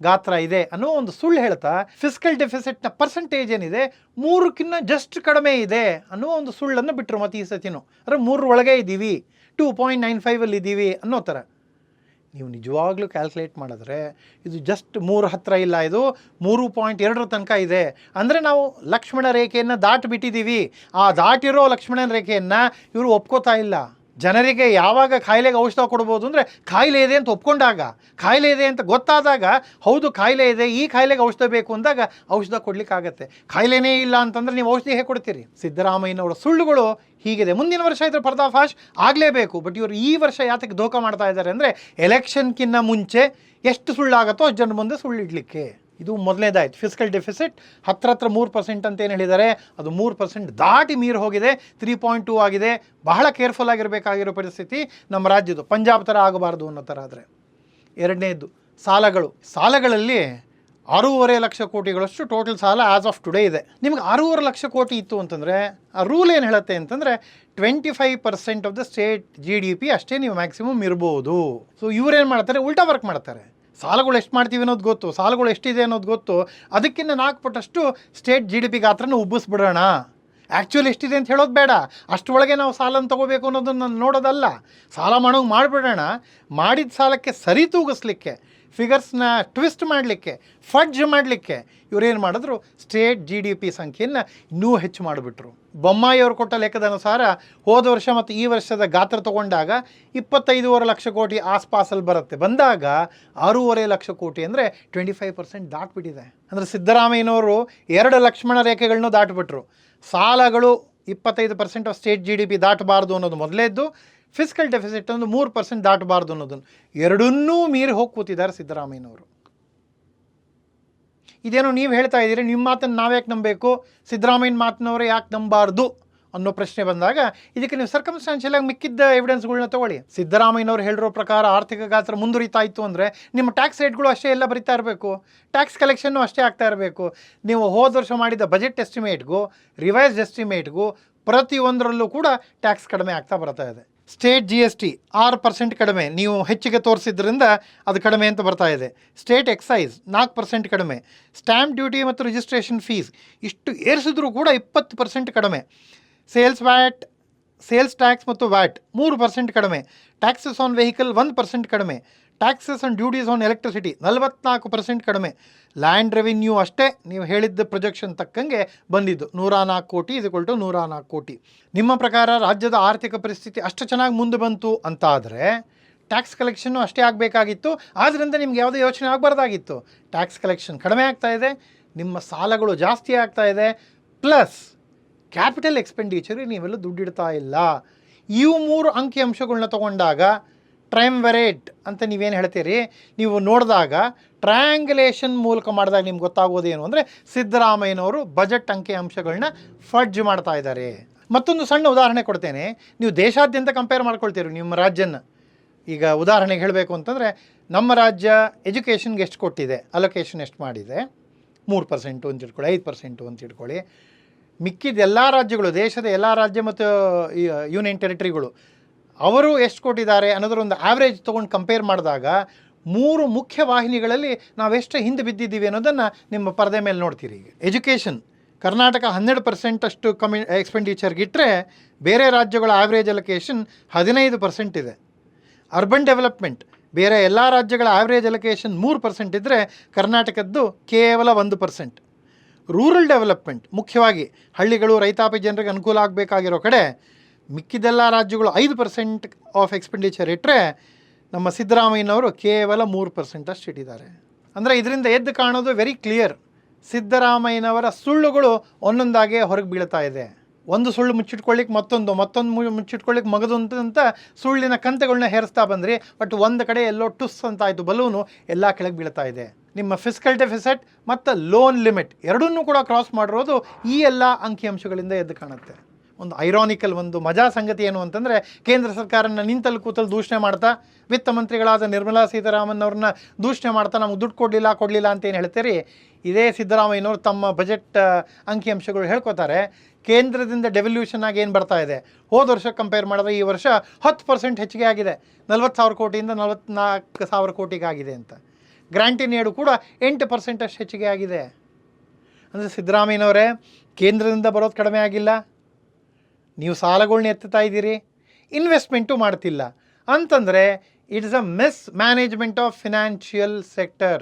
ಗಾತ್ರ ಇದೆ ಅನ್ನೋ ಒಂದು ಸುಳ್ಳು ಹೇಳ್ತಾ ಫಿಸಿಕಲ್ ಡೆಫಿಸಿಟ್ನ ಪರ್ಸೆಂಟೇಜ್ ಏನಿದೆ ಮೂರಕ್ಕಿಂತ ಜಸ್ಟ್ ಕಡಿಮೆ ಇದೆ ಅನ್ನೋ ಒಂದು ಸುಳ್ಳನ್ನು ಬಿಟ್ಟರು ಮತ್ತು ಈ ಸತಿನೂ. ಅಂದರೆ ಮೂರರೊಳಗೆ ಇದ್ದೀವಿ ಟೂ ಪಾಯಿಂಟ್ ನೈನ್ ಫೈವಲ್ಲಿ ಇದ್ದೀವಿ ಅನ್ನೋ ಥರ. ನೀವು ನಿಜವಾಗ್ಲೂ ಕ್ಯಾಲ್ಕುಲೇಟ್ ಮಾಡಿದ್ರೆ ಇದು ಜಸ್ಟ್ ಮೂರು ಹತ್ತಿರ ಇಲ್ಲ, ಇದು ಮೂರು ಪಾಯಿಂಟ್ ಎರಡರ ತನಕ ಇದೆ. ಅಂದರೆ ನಾವು ಲಕ್ಷ್ಮಣ ರೇಖೆಯನ್ನು ದಾಟಿಬಿಟ್ಟಿದ್ದೀವಿ ಆ ದಾಟಿರೋ ಲಕ್ಷ್ಮಣನ ರೇಖೆಯನ್ನು ಇವರು ಒಪ್ಕೋತಾ ಇಲ್ಲ. ಜನರಿಗೆ ಯಾವಾಗ ಕಾಯಿಲೆಗೆ ಔಷಧ ಕೊಡ್ಬೋದು ಅಂದರೆ ಕಾಯಿಲೆ ಇದೆ ಅಂತ ಒಪ್ಕೊಂಡಾಗ, ಕಾಯಿಲೆ ಇದೆ ಅಂತ ಗೊತ್ತಾದಾಗ, ಹೌದು ಕಾಯಿಲೆ ಇದೆ, ಈ ಕಾಯಿಲೆಗೆ ಔಷಧ ಬೇಕು ಅಂದಾಗ ಔಷಧ ಕೊಡಲಿಕ್ಕಾಗತ್ತೆ. ಕಾಯಿಲೆನೇ ಇಲ್ಲ ಅಂತಂದ್ರೆ ನೀವು ಔಷಧಿ ಹೇಗೆ ಕೊಡ್ತೀರಿ? ಸಿದ್ದರಾಮಯ್ಯನವರ ಸುಳ್ಳುಗಳು ಹೀಗಿದೆ. ಮುಂದಿನ ವರ್ಷ ಇದ್ರ ಪರ್ದಾಫಾಶ್ ಆಗಲೇಬೇಕು. ಬಟ್ ಇವರು ಈ ವರ್ಷ ಯಾತಕ್ಕೆ ಧೋಖಾ ಮಾಡ್ತಾ ಇದ್ದಾರೆ ಅಂದರೆ ಎಲೆಕ್ಷನ್ಕಿನ್ನ ಮುಂಚೆ ಎಷ್ಟು ಸುಳ್ಳಾಗುತ್ತೋ ಅಷ್ಟು ಜನ ಮುಂದೆ ಸುಳ್ಳು ಇಡ್ಲಿಕ್ಕೆ. ಇದು ಮೊದಲನೇದಾಯ್ತು ಫಿಸಿಕಲ್ ಡೆಫಿಸಿಟ್ ಹತ್ರ ಹತ್ರ ಮೂರು ಪರ್ಸೆಂಟ್ ಅಂತ ಏನು ಹೇಳಿದ್ದಾರೆ? ಅದು ಮೂರು ಪರ್ಸೆಂಟ್ ದಾಟಿ ಮೀರಿ ಹೋಗಿದೆ. ತ್ರೀ ಪಾಯಿಂಟ್ ಟೂ ಆಗಿದೆ. ಬಹಳ ಕೇರ್ಫುಲ್ ಆಗಿರಬೇಕಾಗಿರೋ ಪರಿಸ್ಥಿತಿ ನಮ್ಮ ರಾಜ್ಯದ್ದು. ಪಂಜಾಬ್ ಥರ ಆಗಬಾರ್ದು ಅನ್ನೋ ಥರ ಆದರೆ. ಎರಡನೇದು ಸಾಲಗಳು. ಸಾಲಗಳಲ್ಲಿ ಆರೂವರೆ ಲಕ್ಷ ಕೋಟಿಗಳಷ್ಟು ಟೋಟಲ್ ಸಾಲ ಆಸ್ ಆಫ್ ಟುಡೇ ಇದೆ. ನಿಮ್ಗೆ ಆರೂವರೆ ಲಕ್ಷ ಕೋಟಿ ಇತ್ತು ಅಂತಂದರೆ, ಆ ರೂಲ್ ಏನು ಹೇಳುತ್ತೆ ಅಂತಂದರೆ twenty five percent of the state G D P ಅಷ್ಟೇ ನೀವು ಮ್ಯಾಕ್ಸಿಮಮ್ ಇರ್ಬೋದು. ಸೊ ಇವ್ರೇನು ಮಾಡ್ತಾರೆ? ಉಲ್ಟಾ ವರ್ಕ್ ಮಾಡ್ತಾರೆ. ಸಾಲಗಳು ಎಷ್ಟು ಮಾಡ್ತೀವಿ ಅನ್ನೋದು ಗೊತ್ತು, ಸಾಲಗಳು ಎಷ್ಟಿದೆ ಅನ್ನೋದು ಗೊತ್ತು. ಅದಕ್ಕಿಂತ ನಾಲ್ಕು ಪಟ್ಟಷ್ಟು ಸ್ಟೇಟ್ ಜಿ ಡಿ ಪಿ ಗಾತ್ರನ ಉಬ್ಬಿಸ್ಬಿಡೋಣ. ಆ್ಯಕ್ಚುಲಿ ಎಷ್ಟಿದೆ ಅಂತ ಹೇಳೋದು ಬೇಡ. ಅಷ್ಟರೊಳಗೆ ನಾವು ಸಾಲನ ತೊಗೋಬೇಕು ಅನ್ನೋದನ್ನು ನೋಡೋದಲ್ಲ. ಸಾಲ ಮಾಡೋಂಗೆ ಮಾಡಿಬಿಡೋಣ. ಮಾಡಿದ ಸಾಲಕ್ಕೆ ಸರಿ ತೂಗಿಸ್ಲಿಕ್ಕೆ ಫಿಗರ್ಸ್ನ ಟ್ವಿಸ್ಟ್ ಮಾಡಲಿಕ್ಕೆ, ಫಡ್ಜ್ ಮಾಡಲಿಕ್ಕೆ ಇವರೇನು ಮಾಡಿದ್ರು? ಸ್ಟೇಟ್ ಜಿ ಡಿ ಪಿ ಸಂಖ್ಯೆಯನ್ನು ಇನ್ನೂ ಹೆಚ್ಚು ಮಾಡಿಬಿಟ್ರು. ಬೊಮ್ಮಾಯಿಯವರು ಕೊಟ್ಟ ಲೆಕ್ಕದ ಅನುಸಾರ ಹೋದ ವರ್ಷ ಮತ್ತು ಈ ವರ್ಷದ ಗಾತ್ರ ತಗೊಂಡಾಗ ಇಪ್ಪತ್ತೈದೂವರೆ ಲಕ್ಷ ಕೋಟಿ ಆಸ್ಪಾಸಲ್ಲಿ ಬರುತ್ತೆ. ಬಂದಾಗ ಆರೂವರೆ ಲಕ್ಷ ಕೋಟಿ ಅಂದರೆ ಟ್ವೆಂಟಿ ಫೈವ್ ಪರ್ಸೆಂಟ್ ದಾಟ್ಬಿಟ್ಟಿದೆ. ಅಂದರೆ ಸಿದ್ದರಾಮಯ್ಯನವರು ಎರಡು ಲಕ್ಷ್ಮಣ ರೇಖೆಗಳನ್ನೂ ದಾಟ್ಬಿಟ್ರು. ಸಾಲಗಳು ಇಪ್ಪತ್ತೈದು percent of state G D P ದಾಟಬಾರ್ದು ಅನ್ನೋದು ಮೊದಲೇದ್ದು ಫಿಸಿಕಲ್ ಡೆಫಿಸಿಟ್ ಒಂದು ಮೂರು ಪರ್ಸೆಂಟ್ ದಾಟಬಾರ್ದು ಅನ್ನೋದನ್ನು ಎರಡನ್ನೂ ಮೀರಿ ಹೋಗಿ ಕೂತಿದ್ದಾರೆ ಸಿದ್ದರಾಮಯ್ಯನವರು. ಇದೇನೋ ನೀವು ಹೇಳ್ತಾ ಇದ್ದೀರಿ ನಿಮ್ಮ ಮಾತನ್ನು ನಾವ್ಯಾಕೆ ನಂಬಬೇಕು, ಸಿದ್ದರಾಮಯ್ಯನ ಮಾತನವರು ಯಾಕೆ ನಂಬಾರ್ದು ಅನ್ನೋ ಪ್ರಶ್ನೆ ಬಂದಾಗ ಇದಕ್ಕೆ ನೀವು ಸರ್ಕಮ್ಸ್ಟಾನ್ಷಿಯಲ್ ಆಗಿ ಮಿಕ್ಕಿದ್ದ ಎವಿಡೆನ್ಸ್ಗಳನ್ನ ತಗೊಳ್ಳಿ. ಸಿದ್ದರಾಮಯ್ಯನವ್ರು ಹೇಳಿರೋ ಪ್ರಕಾರ ಆರ್ಥಿಕ ಗಾತ್ರ ಮುಂದುವರಿತಾ ಇತ್ತು ಅಂದರೆ ನಿಮ್ಮ ಟ್ಯಾಕ್ಸ್ ರೇಟ್ಗಳು ಅಷ್ಟೇ ಎಲ್ಲ ಬರಿತಾ ಇರಬೇಕು. ಟ್ಯಾಕ್ಸ್ ಕಲೆಕ್ಷನ್ನು ಅಷ್ಟೇ ಆಗ್ತಾ ಇರಬೇಕು. ನೀವು ಹೋದ ವರ್ಷ ಮಾಡಿದ ಬಜೆಟ್ ಎಸ್ಟಿಮೇಟ್ಗೂ ರಿವೈಸ್ಡ್ ಎಸ್ಟಿಮೇಟ್ಗೂ ಪ್ರತಿಯೊಂದರಲ್ಲೂ ಕೂಡ ಟ್ಯಾಕ್ಸ್ ಕಡಿಮೆ ಆಗ್ತಾ ಬರ್ತಾ ಇದೆ. ಸ್ಟೇಟ್ ಜಿ ಎಸ್ ಟಿ ಆರು ಪರ್ಸೆಂಟ್ ಕಡಿಮೆ ನೀವು ಹೆಚ್ಚಿಗೆ ತೋರಿಸಿದ್ರಿಂದ ಅದು ಕಡಿಮೆ ಅಂತ ಬರ್ತಾ ಇದೆ. ಸ್ಟೇಟ್ ಎಕ್ಸೈಸ್ ನಾಲ್ಕು ಪರ್ಸೆಂಟ್ ಕಡಿಮೆ. ಸ್ಟ್ಯಾಂಪ್ ಡ್ಯೂಟಿ ಮತ್ತು ರಿಜಿಸ್ಟ್ರೇಷನ್ ಫೀಸ್ ಇಷ್ಟು ಏರಿಸಿದ್ರೂ ಕೂಡ ಇಪ್ಪತ್ತು ಪರ್ಸೆಂಟ್ ಕಡಿಮೆ. ಸೇಲ್ಸ್ ವ್ಯಾಟ್ ಸೇಲ್ಸ್ ಟ್ಯಾಕ್ಸ್ ಮತ್ತು ವ್ಯಾಟ್ ಮೂರು ಪರ್ಸೆಂಟ್ ಕಡಿಮೆ. ಟ್ಯಾಕ್ಸಸ್ ಆನ್ ವೆಹಿಕಲ್ ಒಂದು ಪರ್ಸೆಂಟ್ ಕಡಿಮೆ. Taxes and duties on electricity ನಲವತ್ನಾಲ್ಕು ಪರ್ಸೆಂಟ್ ಕಡಿಮೆ. ಲ್ಯಾಂಡ್ ರೆವಿನ್ಯೂ ಅಷ್ಟೇ, ನೀವು ಹೇಳಿದ್ದ ಪ್ರೊಜೆಕ್ಷನ್ ತಕ್ಕಂಗೆ ಬಂದಿದ್ದು. ನೂರ ನಾಲ್ಕು ಕೋಟಿ ಇದ್ಕೊಲ್ ನೂರ ನಾಲ್ಕು ಕೋಟಿ. ನಿಮ್ಮ ಪ್ರಕಾರ ರಾಜ್ಯದ ಆರ್ಥಿಕ ಪರಿಸ್ಥಿತಿ ಅಷ್ಟು ಚೆನ್ನಾಗಿ ಮುಂದೆ ಬಂತು ಅಂತ ಆದರೆ ಟ್ಯಾಕ್ಸ್ ಕಲೆಕ್ಷನ್ನು ಅಷ್ಟೇ ಆಗಬೇಕಾಗಿತ್ತು. ಆದ್ದರಿಂದ ನಿಮ್ಗೆ ಯಾವುದೇ ಯೋಚನೆ ಆಗಬಾರ್ದಾಗಿತ್ತು. ಟ್ಯಾಕ್ಸ್ ಕಲೆಕ್ಷನ್ ಕಡಿಮೆ ಆಗ್ತಾ ಇದೆ, ನಿಮ್ಮ ಸಾಲಗಳು ಜಾಸ್ತಿ ಆಗ್ತಾ ಇದೆ. ಪ್ಲಸ್ ಕ್ಯಾಪಿಟಲ್ ಎಕ್ಸ್ಪೆಂಡಿಚರಿಗೆ ನೀವೆಲ್ಲ ದುಡ್ಡಿಡ್ತಾ ಇಲ್ಲ. ಇವು ಮೂರು ಅಂಕಿ ಅಂಶಗಳನ್ನ ತಗೊಂಡಾಗ ಟ್ರೈಮ್ವೆರೇಟ್ ಅಂತ ನೀವೇನು ಹೇಳ್ತೀರಿ? ನೀವು ನೋಡಿದಾಗ ಟ್ರಯಾಂಗುಲೇಷನ್ ಮೂಲಕ ಮಾಡಿದಾಗ ನಿಮ್ಗೆ ಗೊತ್ತಾಗೋದೇನು ಅಂದರೆ ಸಿದ್ದರಾಮಯ್ಯನವರು ಬಜೆಟ್ ಅಂಕಿ ಅಂಶಗಳನ್ನ ಫಡ್ಜ್ ಮಾಡ್ತಾ ಇದ್ದಾರೆ. ಮತ್ತೊಂದು ಸಣ್ಣ ಉದಾಹರಣೆ ಕೊಡ್ತೇನೆ. ನೀವು ದೇಶಾದ್ಯಂತ ಕಂಪೇರ್ ಮಾಡ್ಕೊಳ್ತೀರಿ ನಿಮ್ಮ ರಾಜ್ಯನ. ಈಗ ಉದಾಹರಣೆಗೆ ಹೇಳಬೇಕು ಅಂತಂದರೆ ನಮ್ಮ ರಾಜ್ಯ ಎಜುಕೇಷನ್ಗೆ ಎಷ್ಟು ಕೊಟ್ಟಿದೆ? ಅಲೊಕೇಶನ್ ಎಷ್ಟು ಮಾಡಿದೆ? ಮೂರು ಪರ್ಸೆಂಟು ಅಂತ ಇಟ್ಕೊಳ್ಳಿ, ಐದು ಪರ್ಸೆಂಟು ಅಂತ ಇಟ್ಕೊಳ್ಳಿ. ಮಿಕ್ಕಿದ ಎಲ್ಲ ರಾಜ್ಯಗಳು, ದೇಶದ ಎಲ್ಲ ರಾಜ್ಯ ಮತ್ತು ಯೂನಿಯನ್ ಟೆರಿಟರಿಗಳು ಅವರು ಎಷ್ಟು ಕೊಟ್ಟಿದ್ದಾರೆ ಅನ್ನೋದ್ರ ಒಂದು ಆವ್ರೇಜ್ ತೊಗೊಂಡು ಕಂಪೇರ್ ಮಾಡಿದಾಗ ಮೂರು ಮುಖ್ಯ ವಾಹಿನಿಗಳಲ್ಲಿ ನಾವೆಷ್ಟು ಹಿಂದೆ ಬಿದ್ದಿದ್ದೀವಿ ಅನ್ನೋದನ್ನು ನಿಮ್ಮ ಪರದೆ ಮೇಲೆ ನೋಡ್ತೀರಿ ಈಗ. ಎಜುಕೇಷನ್ ಕರ್ನಾಟಕ ಹನ್ನೆರಡು ಪರ್ಸೆಂಟ್ ಅಷ್ಟು ಎಕ್ಸ್ಪೆಂಡಿಚರ್ಗೆ ಎಕ್ಸ್ಪೆಂಡಿಚರ್ಗಿಟ್ಟರೆ ಬೇರೆ ರಾಜ್ಯಗಳ ಆವ್ರೇಜ್ ಅಲೊಕೇಶನ್ ಹದಿನೈದು ಪರ್ಸೆಂಟ್ ಇದೆ. ಅರ್ಬನ್ ಡೆವಲಪ್ಮೆಂಟ್ ಬೇರೆ ಎಲ್ಲ ರಾಜ್ಯಗಳ ಆವ್ರೇಜ್ ಅಲೊಕೇಶನ್ ಮೂರು ಪರ್ಸೆಂಟ್ ಇದ್ದರೆ ಕರ್ನಾಟಕದ್ದು ಕೇವಲ ಒಂದು ಪರ್ಸೆಂಟ್ ರೂರಲ್ ಡೆವಲಪ್ಮೆಂಟ್ ಮುಖ್ಯವಾಗಿ ಹಳ್ಳಿಗಳು ರೈತಾಪಿ ಜನರಿಗೆ ಅನುಕೂಲ ಆಗಬೇಕಾಗಿರೋ ಕಡೆ ಮಿಕ್ಕಿದೆಲ್ಲ ರಾಜ್ಯಗಳು ಐದು ಪರ್ಸೆಂಟ್ ಆಫ್ ಎಕ್ಸ್ಪೆಂಡಿಚರ್ ಇಟ್ಟರೆ ನಮ್ಮ ಸಿದ್ದರಾಮಯ್ಯನವರು ಕೇವಲ ಮೂರು ಪರ್ಸೆಂಟ್ ಅಷ್ಟು ಇಟ್ಟಿದ್ದಾರೆ. ಅಂದರೆ ಇದರಿಂದ ಎದ್ದು ಕಾಣೋದು ವೆರಿ ಕ್ಲಿಯರ್ ಸಿದ್ದರಾಮಯ್ಯನವರ ಸುಳ್ಳುಗಳು ಒಂದೊಂದಾಗೆ ಹೊರಗೆ ಬೀಳ್ತಾ ಇದೆ. ಒಂದು ಸುಳ್ಳು ಮುಚ್ಚಿಟ್ಕೊಳ್ಳಿಕ್ಕೆ ಮತ್ತೊಂದು ಮತ್ತೊಂದು ಮುಚ್ಚಿಟ್ಕೊಳ್ಳಿಕ್ಕೆ ಅಂತ ಸುಳ್ಳಿನ ಕಂತೆಗಳನ್ನ ಹೇರಿಸ್ತಾ ಬಂದ್ರಿ ಬಟ್ ಒಂದು ಕಡೆ ಎಲ್ಲೋ ಟುಸ್ ಅಂತ ಆಯಿತು ಬಲೂನು ಎಲ್ಲ ಕೆಳಗೆ ಬೀಳ್ತಾ ಇದೆ. ನಿಮ್ಮ ಫಿಸಿಕಲ್ ಡೆಫಿಸಿಟ್ ಮತ್ತು ಲೋನ್ ಲಿಮಿಟ್ ಎರಡನ್ನೂ ಕೂಡ ಕ್ರಾಸ್ ಮಾಡಿರೋದು ಈ ಎಲ್ಲ ಅಂಕಿಅಂಶಗಳಿಂದ ಎದ್ದು ಕಾಣುತ್ತೆ. ಒಂದು ಐರಾನಿಕಲ್ ಒಂದು ಮಜಾ ಸಂಗತಿ ಏನು ಅಂತಂದರೆ ಕೇಂದ್ರ ಸರ್ಕಾರನ ನಿಂತಲ್ಲಿ ಕೂತಲ್ಲಿ ದೂಷಣೆ ಮಾಡ್ತಾ ವಿತ್ತ ಮಂತ್ರಿಗಳಾದ ನಿರ್ಮಲಾ ಸೀತಾರಾಮನ್ ಅವ್ರನ್ನ ದೂಷಣೆ ಮಾಡ್ತಾ ನಮಗೆ ದುಡ್ಡು ಕೊಡಲಿಲ್ಲ ಕೊಡಲಿಲ್ಲ ಅಂತ ಏನು ಹೇಳ್ತೀರಿ? ಇದೇ ಸಿದ್ದರಾಮಯ್ಯನವರು ತಮ್ಮ ಬಜೆಟ್ ಅಂಕಿಅಂಶಗಳು ಹೇಳ್ಕೊತಾರೆ, ಕೇಂದ್ರದಿಂದ ಡೆವಲ್ಯೂಷನ್ ಆಗಿ ಏನು ಬರ್ತಾ ಇದೆ? ಹೋದ ವರ್ಷ ಕಂಪೇರ್ ಮಾಡಿದ್ರೆ ಈ ವರ್ಷ ಹತ್ತು ಪರ್ಸೆಂಟ್ ಹೆಚ್ಚಿಗೆ ಆಗಿದೆ, ನಲ್ವತ್ತು ಸಾವಿರ ಕೋಟಿಯಿಂದ ನಲವತ್ತ್ನಾಲ್ಕು ಸಾವಿರ ಕೋಟಿಗೆ ಆಗಿದೆ ಅಂತ. ಗ್ರ್ಯಾಂಟಿ ಏಡು ಕೂಡ ಎಂಟು ಪರ್ಸೆಂಟಷ್ಟು ಹೆಚ್ಚಿಗೆ ಆಗಿದೆ. ಅಂದರೆ ಸಿದ್ದರಾಮಯ್ಯನವರೇ, ಕೇಂದ್ರದಿಂದ ಬರೋದು ಕಡಿಮೆ ಆಗಿಲ್ಲ. ನೀವು ಸಾಲಗಳನ್ನ ಎತ್ತುತ್ತಾ ಇದ್ದೀರಿ? ಇನ್ವೆಸ್ಟ್ಮೆಂಟು ಮಾಡ್ತಿಲ್ಲ. ಅಂತಂದರೆ it's a mismanagement of financial sector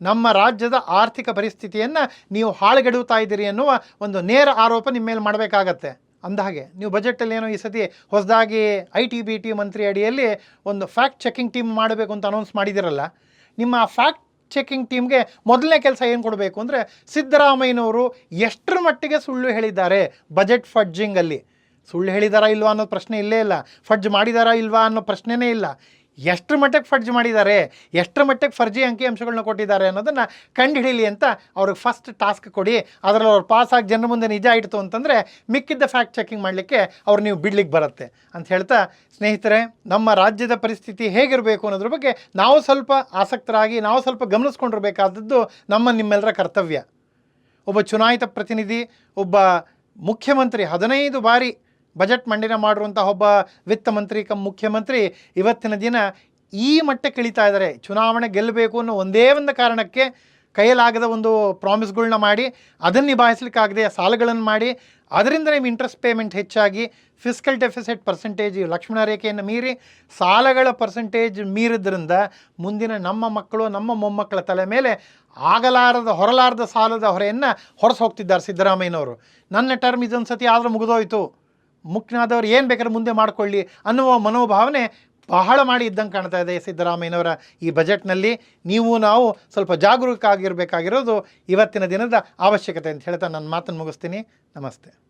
ನಮ್ಮ ರಾಜ್ಯದ ಆರ್ಥಿಕ ಪರಿಸ್ಥಿತಿಯನ್ನು ನೀವು ಹಾಳುಗೆಡುತ್ತಾ ಇದ್ದೀರಿ ಅನ್ನುವ ಒಂದು ನೇರ ಆರೋಪ ನಿಮ್ಮ ಮೇಲೆ ಮಾಡಬೇಕಾಗತ್ತೆ. ಅಂದಹಾಗೆ, ನೀವು ಬಜೆಟಲ್ಲಿ ಏನೋ ಈ ಸತಿ ಹೊಸದಾಗಿ ಐ ಟಿ ಬಿ ಟಿ ಮಂತ್ರಿ ಅಡಿಯಲ್ಲಿ ಒಂದು ಫ್ಯಾಕ್ಟ್ ಚೆಕಿಂಗ್ ಟೀಮ್ ಮಾಡಬೇಕು ಅಂತ ಅನೌನ್ಸ್ ಮಾಡಿದಿರಲ್ಲ ನಿಮ್ಮ ಫ್ಯಾಕ್ಟ್ ಚೆಕಿಂಗ್ ಟೀಮ್ಗೆ ಮೊದಲನೇ ಕೆಲಸ ಏನು ಕೊಡಬೇಕು ಅಂದರೆ ಸಿದ್ದರಾಮಯ್ಯನವರು ಎಷ್ಟರ ಮಟ್ಟಿಗೆ ಸುಳ್ಳು ಹೇಳಿದ್ದಾರೆ ಬಜೆಟ್ ಫಡ್ಜಿಂಗಲ್ಲಿ ಸುಳ್ಳು ಹೇಳಿದಾರಾ ಇಲ್ವಾ ಅನ್ನೋ ಪ್ರಶ್ನೆ ಇಲ್ಲೇ ಇಲ್ಲ. ಫಡ್ಜ್ ಮಾಡಿದಾರಾ ಇಲ್ವಾ ಅನ್ನೋ ಪ್ರಶ್ನೆನೇ ಇಲ್ಲ. ಎಷ್ಟರ ಮಟ್ಟಕ್ಕೆ ಫಡ್ಜ್ ಮಾಡಿದ್ದಾರೆ ಎಷ್ಟರ ಮಟ್ಟಕ್ಕೆ ಫರ್ಜಿ ಅಂಕಿಅಂಶಗಳನ್ನ ಕೊಟ್ಟಿದ್ದಾರೆ ಅನ್ನೋದನ್ನು ಕಂಡುಹಿಡೀಲಿ ಅಂತ ಅವ್ರಿಗೆ ಫಸ್ಟ್ ಟಾಸ್ಕ್ ಕೊಡಿ. ಅದರಲ್ಲಿ ಅವ್ರು ಪಾಸಾಗಿ ಜನರ ಮುಂದೆ ನಿಜ ಇಡ್ತು ಅಂತಂದರೆ ಮಿಕ್ಕಿದ್ದ ಫ್ಯಾಕ್ಟ್ ಚೆಕಿಂಗ್ ಮಾಡಲಿಕ್ಕೆ ಅವ್ರು ನೀವು ಬಿಡ್ಲಿಕ್ಕೆ ಬರುತ್ತೆ ಅಂತ ಹೇಳ್ತಾ, ಸ್ನೇಹಿತರೆ, ನಮ್ಮ ರಾಜ್ಯದ ಪರಿಸ್ಥಿತಿ ಹೇಗಿರಬೇಕು ಅನ್ನೋದ್ರ ಬಗ್ಗೆ ನಾವು ಸ್ವಲ್ಪ ಆಸಕ್ತರಾಗಿ, ನಾವು ಸ್ವಲ್ಪ ಗಮನಿಸ್ಕೊಂಡಿರಬೇಕಾದದ್ದು ನಮ್ಮ ನಿಮ್ಮೆಲ್ಲರ ಕರ್ತವ್ಯ. ಒಬ್ಬ ಚುನಾಯಿತ ಪ್ರತಿನಿಧಿ, ಒಬ್ಬ ಮುಖ್ಯಮಂತ್ರಿ ಹದಿನೈದು ಬಾರಿ ಬಜೆಟ್ ಮಂಡನೆ ಮಾಡಿರುವಂಥ ಒಬ್ಬ ವಿತ್ತ ಮಂತ್ರಿ ಕಮ್ ಮುಖ್ಯಮಂತ್ರಿ ಇವತ್ತಿನ ದಿನ ಈ ಮಟ್ಟಕ್ಕೆ ಇಳಿತಾ ಇದ್ದಾರೆ. ಚುನಾವಣೆ ಗೆಲ್ಲಬೇಕು ಅನ್ನೋ ಒಂದೇ ಒಂದು ಕಾರಣಕ್ಕೆ ಕೈಯಲಾಗದ ಒಂದು ಪ್ರಾಮಿಸ್ಗಳನ್ನ ಮಾಡಿ, ಅದನ್ನು ನಿಭಾಯಿಸ್ಲಿಕ್ಕಾಗದೆ ಸಾಲಗಳನ್ನು ಮಾಡಿ, ಅದರಿಂದ ನಿಮ್ಮ ಇಂಟ್ರೆಸ್ಟ್ ಪೇಮೆಂಟ್ ಹೆಚ್ಚಾಗಿ ಫಿಸ್ಕಲ್ ಡೆಫಿಸಿಟ್ ಪರ್ಸೆಂಟೇಜ್ ಲಕ್ಷ್ಮಣ ರೇಖೆಯನ್ನು ಮೀರಿ ಸಾಲಗಳ ಪರ್ಸೆಂಟೇಜ್ ಮೀರಿದ್ರಿಂದ ಮುಂದಿನ ನಮ್ಮ ಮಕ್ಕಳು, ನಮ್ಮ ಮೊಮ್ಮಕ್ಕಳ ತಲೆ ಮೇಲೆ ಆಗಲಾರದ, ಹೊರಲಾರದ ಸಾಲದ ಹೊರೆಯನ್ನು ಹೊರಸು ಹೋಗ್ತಿದ್ದಾರೆ ಸಿದ್ದರಾಮಯ್ಯನವರು. ನನ್ನ ಟರ್ಮ್ ಇದೊಂದು ಸತಿ ಆದರೂ ಮುಗಿದೋಯ್ತು. ಮುಖ್ಯನಾದವ್ರು ಏನು ಬೇಕಾದ್ರೆ ಮುಂದೆ ಮಾಡಿಕೊಳ್ಳಿ ಅನ್ನುವ ಮನೋಭಾವನೆ ಬಹಳ ಮಾಡಿ ಇದ್ದಂಗೆ ಕಾಣ್ತಾ ಇದೆ ಸಿದ್ದರಾಮಯ್ಯನವರ ಈ ಬಜೆಟ್ನಲ್ಲಿ. ನೀವು ನಾವು ಸ್ವಲ್ಪ ಜಾಗರೂಕ ಆಗಿರಬೇಕಾಗಿರೋದು ಇವತ್ತಿನ ದಿನದ ಅವಶ್ಯಕತೆ ಅಂತ ಹೇಳ್ತಾ ನನ್ನ ಮಾತನ್ನು ಮುಗಿಸ್ತೀನಿ. ನಮಸ್ತೆ.